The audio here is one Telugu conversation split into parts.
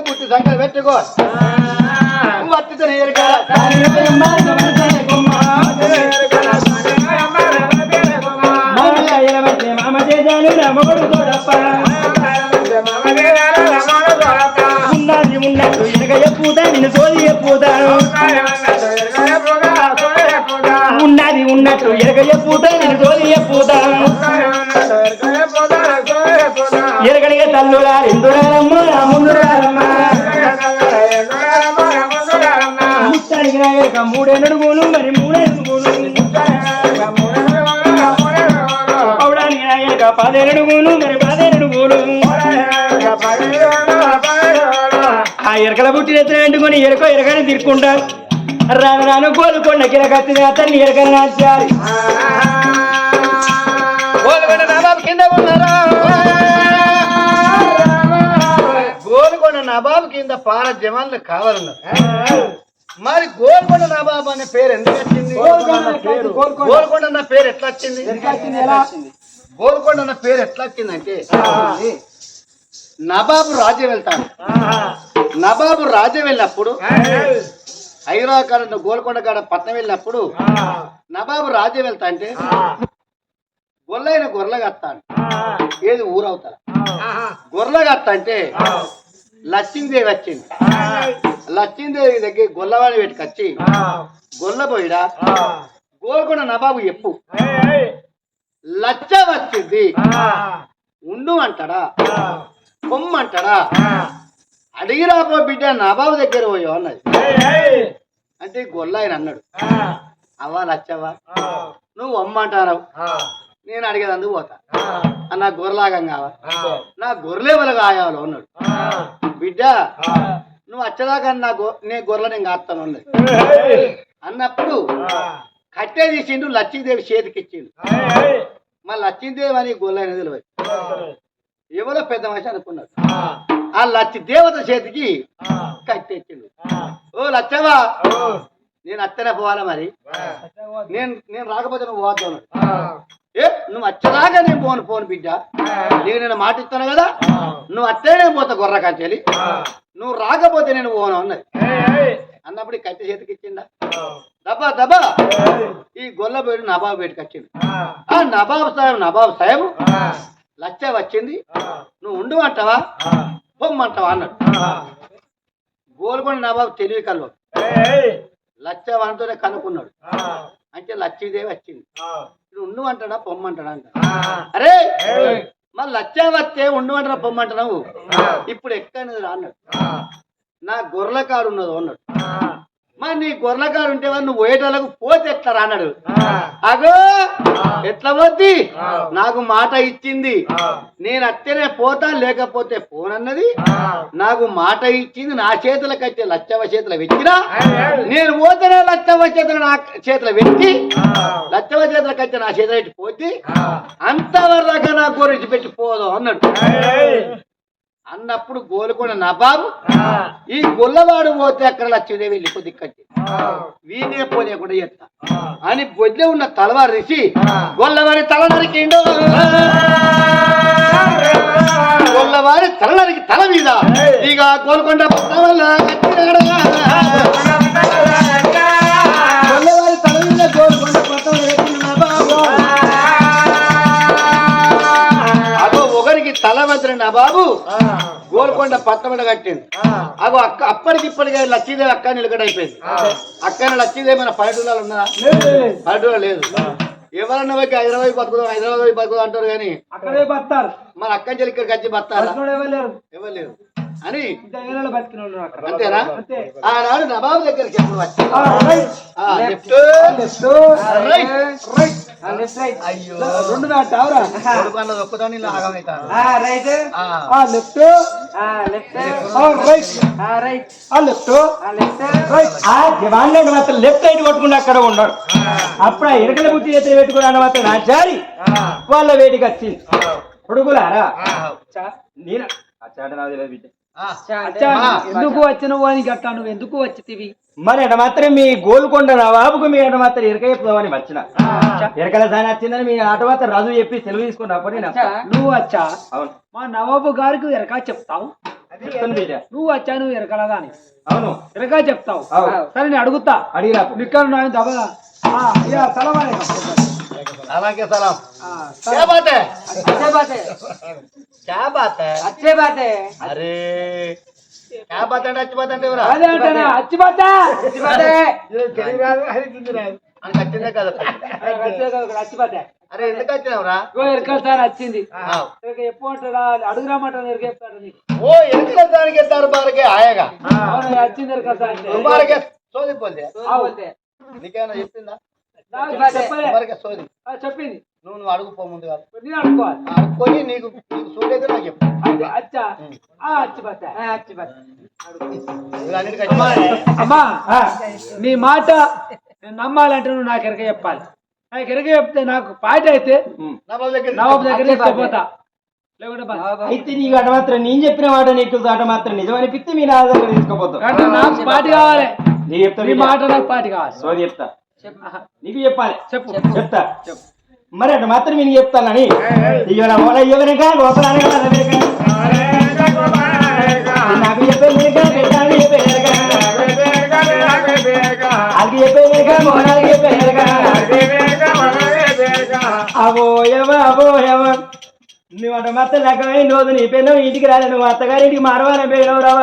పుట్టి పెట్టుకో ఉన్నది ఉన్నట్టు ఇనక ఎప్పుతా నిన్ను సోది ఎప్పుతాను ఉన్నది ఉన్నట్టు ఎరగ ఎప్పుతా నిన్ను సోది ఎప్పుతాను ఎరగడిగే తల్లురా ఎందురారమ్మ నా ముందురారమ్మ. ముత్తానికి నా ఎరక మూడే నడుగులు మరి మూడే నడుగులు పౌడానికి ఎరక పదే నడుగులు మరి పదే నడుగులు ఆ ఎరకల పుట్టిన ఎత్తున వెంటుకొని ఎరక ఎరకని తిరుక్కుంటారు. రాను రాను కోలుకొండ కిరకత్తి అతన్ని ఎరకని నాచారు నవాబు కింద ఉన్నారా గోల్కొండ నవాబు కింద జమాన్లు కావాలన్నారు. మరి గోల్కొండ నవాబు అనే పేరు ఎందుకు వచ్చింది? గోల్కొండ అన్న పేరు ఎట్లా వచ్చింది? గోల్కొండ అన్న పేరు ఎట్లా వచ్చిందంటే నవాబు రాజ్యం వెళ్తాను నవాబు రాజ్యం వెళ్ళినప్పుడు హైదరాబాద్ గోల్కొండ కాడ పట్నం వెళ్ళినప్పుడు నవాబు రాజ్యం వెళ్తా అంటే గొర్రెలైన గొర్రెలు కత్తాను ఏది ఊరవుతా గొర్రెలు కత్త అంటే లక్ష్మీదేవి వచ్చింది. లక్ష్మీదేవి దగ్గర గొల్లవాడి పెట్టుకొచ్చి గొల్ల పోయిడా గోల్కొండ నవాబు ఎప్పు. లచ్చ వచ్చింది. ఉండు అంటాడా? పొమ్మంటాడా అడిగిరాపో బిడ్డ నవాబు దగ్గర పోయో అన్నది. అంటే గొల్ల ఆయన అన్నాడు అవ్వా లచ్చవ్వా నువ్వు అమ్మంటావు నేను అడిగేదందుకు పోతా. నా గొర్రెలాగం కావా? నా గొర్రెలే వల్ల కాయాలో అన్నాడు. బిడ్డ నువ్వు వచ్చేదాకా నా నీ గొర్రెలు నేను కాస్తాను అన్నప్పుడు కట్టె తీసిండు లక్ష్మీదేవి చేతికి ఇచ్చిండు మా లక్ష్మీదేవి అని గొర్రె అనేది తెలియదు. ఎవరో పెద్ద మనిషి అనుకున్నాడు. ఆ. లచ్చి దేవత చేతికి కట్టెచ్చిండు. ఓ లచ్చవా నేను అత్తనే పోవాలా మరి? నేను నేను రాకపోతే నువ్వు పోవద్దు ఏ నువ్వు వచ్చేదాకా నేను పోను పోను బిడ్డ. నీకు నేను మాట ఇస్తాను కదా. నువ్వు అత్తే నేను పోతా గొర్ర కంచెలి. నువ్వు రాకపోతే నేను పోను అన్నది. అన్నప్పుడు ఈ కట్టె చేతికి ఇచ్చిండా? దబా దబా ఈ గొల్ల పేరు నబాబు బయటకు వచ్చింది. ఆ నబాబు సాహెబ్ నబాబు సాహెబ్ లచ్చ వచ్చింది. నువ్వు ఉండు అంటావా పొమ్మంటావా అన్నాడు. గోల్కొండ నబాబు తెలివి కల్వ లచ్చ వానితోనే కనుక్కున్నాడు. అంటే లక్ష్మీదేవి వచ్చింది. ఉండు అంటాడా పొమ్మంటాడా అంట అరే మరి లచ్చ వస్తే ఉండు అంటారా పొమ్మంటున్నావు ఇప్పుడు ఎక్కడది రా అన్నాడు నా గొర్రెల కాడు ఉన్నది అన్నాడు. మరి నీ గొర్రెల కాడు ఉంటే మరి నువ్వు పోయేటోళ్ళకు పోతే ఎట్లా రా అన్నాడు అగో ఎట్లా పోద్ది? నాకు మాట ఇచ్చింది. నేను అత్తేనే పోతా లేకపోతే పోనన్నది. నాకు మాట ఇచ్చింది నా చేతులకు వచ్చే లచ్చవ చేతులు వెచ్చినా నేను పోతేనే లచ్చవ చేతులు నా చేతులు వెచ్చి లచ్చవ చేతులకు వచ్చే నా చేతులు పెట్టి పోతే అంతవరకు నా గురించి పెట్టి పోదాం అన్నాడు అన్నప్పుడు గోలుకొండ నబాబు ఈ గొల్లవాడు పోతే అక్కడ లక్ష్మీదేవి వెళ్ళి దిక్కచ్చి వీనే పోలేకుండా చెప్తా అని బొద్దులో ఉన్న తలవారు తీసి గొల్లవారి తల నరికిండు. గొల్లవారి తల నరికి తల మీద ఇక గోల్కొండ నబాబు గోల్కొండ పట్టమడ కట్టింది. అగో అక్క అప్పటికి ఇప్పటికే లక్ష్మీదేవి అక్క నిలకడైపోయింది అక్క లక్ష్మీదేవి మన పల్లెటూళ్ళలో ఉన్నదా? పల్లెటూరు లేదు. ఎవరన్నా పోయి హైదరాబాద్ బతుకుదాం హైదరాబాద్ బతుకుదాం అంటారు కానీ అక్కడే బతారు. మన అక్క చెల్లి ఇక్కడికి వచ్చి బతారా? ఎవరు లేరు. అని. అంతేనా? అంతే. ఆనాడు నవాబు దగ్గరికి ఎప్పుడు ఆ. ఆ, లెఫ్ట్ లెఫ్ట్ ఆ, అయ్యో. రెండు ఆ రైట్ ఆ. ఆ. ఆ ఆ ఆ ఆ ఆ ఆ సైడ్ కొట్టుకుంటే అక్కడ ఉన్నాడు. అప్పుడు ఆ ఎరకల బుద్ధి ఎత్తి పెట్టుకున్నాడు మాత్రం నా జారి వాళ్ళ వేడికి వచ్చింది. కొడుకులారా? చా- నేను. అచ్చాట నాకు తెలియదు ఆ. ఎందుకు వచ్చినవు అని గట్టా నువ్వు ఎందుకు వచ్చితివి? మరి అట మాత్రం మీ గోల్కొండ నవాబుకు మీ అట మాత్రం ఎరక చెప్తామని వచ్చిన. ఎరకల సాని వచ్చిందని మీ ఆట మాత్రం రాజు చెప్పి సెలవు తీసుకుని అప్పుడు నేను. నువ్వు వచ్చా? అవును. మా నవాబు గారికి ఎరకా చెప్తావు? నువ్వు వచ్చా నువ్వు ఎరకలా గాని అవును. ఎరకా చెప్తావు. సరే నేను అడుగుతా. అడిగిరా నిక్కడ నాయన అలాగే సలాం ఆ, क्या बात है अच्छे बात है क्या बात है अच्छे बात है अरे क्या बात అంటే అచ్చి బాత్ అంటే ఎవరా అదే అంటానా అచ్చి బాత అచ్చి బాత అని వచ్చిందే కదా అచ్చి బాత అరే ఎందుకు వచ్చినావురా ఎరకల సార్ వచ్చింది ఆ. ఎరక ఎప్పుడు అంటాడా అడుగురామంటాడు ఎరక చెప్తాడు నీకు ఓ ఎరుకల దానికి దర్బార్కే ఆయేగా అవును వచ్చింది ఎరకల సార్ అంటే. దుబారకే సోది పోతే అవు. నీకేమైనా చెప్పిందా నాకు చెప్పలే. దుబారకే సోది? ఆ, చెప్పింది. నువ్వు నువ్వు అడుగు పో ముందు కాదు నేను అనుకోవాలి అడుక్కొని నీకు నీకు నాకు చెప్పు. అచ్చా. అచ్చి అచ్చి అమ్మా నీ మాట నేను నమ్మాలంటే నువ్వు నాకు ఎరక చెప్పాలి. నాకు ఎరక చెప్తే నాకు పాట అయితే. నవాబు దగ్గర బా. అయితే నీకు అట మాత్రం నేను చెప్పిన మాట నీకు అట మాత్రం నిజం అనిపిస్తే మీ నా దగ్గర తీసుకోపోతావు. అంటే నాకు పాటి కావాలి. చెప్తా నీ. మాట నాకు పాటి కావాలి. సోది చెప్తా. నీకు చెప్పాలి. చెప్పు. చెప్తా. మరి అటు మాత్రం నేను చెప్తానని. ఇవాళ మూల ఎవరిక నాకు నువ్వు అటు మాత్రం లెక్కమై రోజు నీ పెన్ను ఇంటికి రాలే నువ్వు అత్తగారింటికి మారవాలని పోయినావు రావా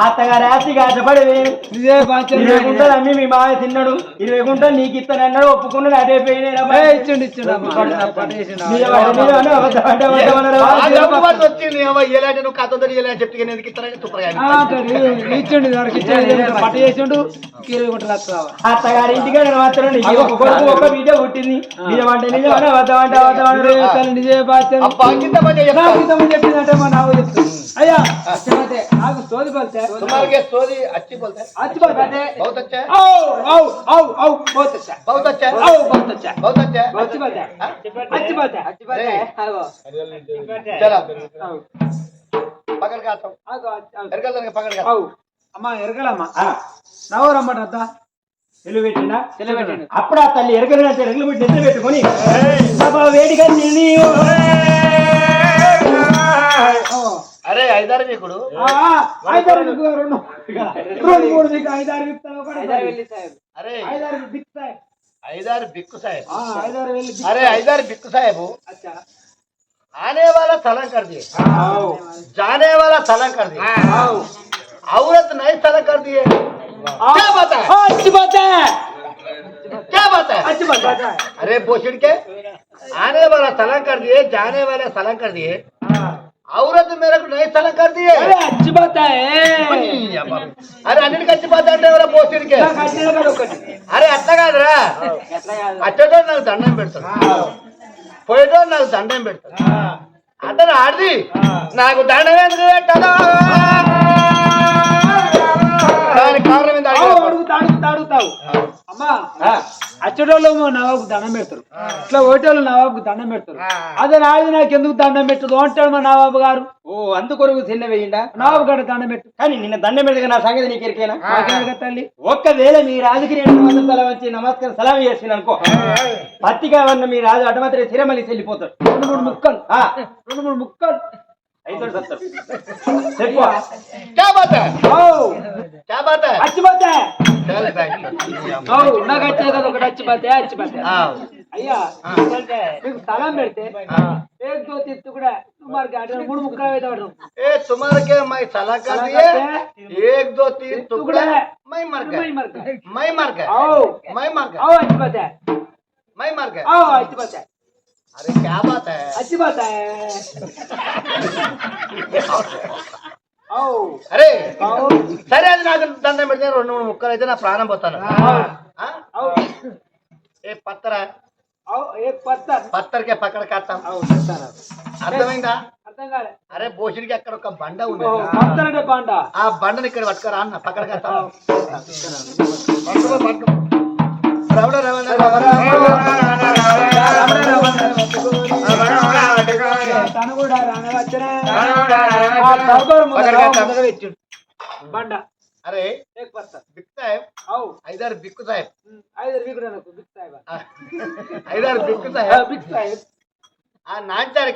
అత్తగారు ఆస్తికి ఆశపడి గుంటలు అమ్మి మీ బాగా తిన్నాడు ఇరవై గుంటలు నీకు ఇస్తానన్నాడు ఒప్పుకున్నాడు అదే పోయినా ఏ, ఇచ్చిండు ఇచ్చిండు ఆ మాత్రం ఒక ఒక బిడ్డ పుట్టింది అయ్యా నాకు సోది పలితే तुम्हारे स्टोरी अच्छी बोलते हैं अच्छी बात है बहुत अच्छा है आओ आओ आओ आओ बहुत अच्छा है बहुत अच्छा है आओ बहुत अच्छा है बहुत अच्छा है अच्छी बात है अच्छी बात है अच्छी बात है हेलो चलो పక్కన కాస్తాం ఎరగల పక్కన కాస్తాం అమ్మా ఎరగలమ్మా నవ్వు రమ్మట అప్పుడు ఆ తల్లి ఎరగన ఎరగలు పెట్టి పెట్టుకొని అరే ఐదారు మీకుడు ఐదారు రెండు. మూడు మీకు ఐదారు అరే. ఐదారు బిక్ సాహెబ్ ఐదారు బిక్కు సాహెబ్ అరే ఐదారు బిక్కు సాహెబ్ ఆనే వాళ్ళ తలం జానే వాళ్ళ తలం కర్ దియే औरत क्या बात है अच्छी बात है क्या बात है अच्छी बात है अरे बोशिड के आने वाला सलाम कर दिए जाने वाला सलाम कर दिए औरत मेरे को नहीं सलाम कर दिए अरे अच्छी बात है అరే అన్నిటికి వచ్చి పోతా అంటే ఎవరో పోసిడికే నాకు అట్లనే కాదు ఒకటి అరే అట్లా కాదురా ఎట్లా కాదు అట్టేటో నాకు దండం పెడతాడు పోయేటో నాకు దండం పెడతాడు అతను ఆడిది నాకు దండం ఎందుకు పెట్టదా అచ్చటోళ్ళు నవాబుకు దండం పెడతారు. ఇట్లా ఓటోళ్ళు నవాబుకు దండం పెడతారు. అదే నాది నాకు ఎందుకు దండం పెట్టదు అంటాడు మా నవాబు గారు. ఓ అందుకొరకు చిన్న వేయండా? నవాబు గారు దండం పెట్టు. కానీ నిన్న దండం పెడగా నా సంగతి నీకు ఎరికేనా? తల్లి? ఒక్కవేళ మీ రాజుకి రెండు తల వచ్చి నమస్కారం సలాం చేసిన అనుకో. పత్తిగా ఉన్న మీ రాజు అటమాత్రం తిరమలి వెళ్ళిపోతాడు. రెండు మూడు ముక్కలు. రెండు మూడు ముక్కలు. అయితే సత్తాడు చెప్పు क्या बात है ఆవు, क्या बात है అచ్చి బాతే चल बैठ ఆవు, నాకు వచ్చే కదా ఒకటి అచ్చి బాతే అచ్చి బాతే हाँ అయ్యా మీకు సలాం పెడితే ఏక్ దో తిత్తు కూడా సుమారు గాడి మూడు ముక్కలు అయితే పడరు ए तुम्हारे के मैं सलाह कर दिए एक दो तीन टुकड़े मैं मर मैं गए मर गया मैं मर गए आओ मैं मर गया आओ अच्छी बात है मैं मर गया आओ अच्छी बात है अरे क्या बात है अच्छी बात है आओ అరే आओ సరే అది నాకు దండం పెడితే రెండు మూడు ముక్కలు అయితే నా ప్రాణం పోతాను ఆ? आओ ఏ పత్తర आओ एक पत्थर పత్తరికే పక్కన కత్తాం आओ पत्थर అర్థమైందా అర్థం కాలే అరే భోషుడికి అక్కడ ఒక బండ ఉంది ఓ పత్థర్ అంటే బాండ ఆ బండని ఇక్కడ పట్టుకురా అన్న పక్కన కత్తాం పట్టుకో, పట్టుకో. రమణ, బండ. అరే బిక్ సాహెబ్ ఐదారు బిక్కు సాహెబ్. ఐదారు బిక్కు బిక్ సాహెబ్. ఐదారు బిక్కు సాహెబ్. బిక్ సాహెబ్ ఆ నాటారు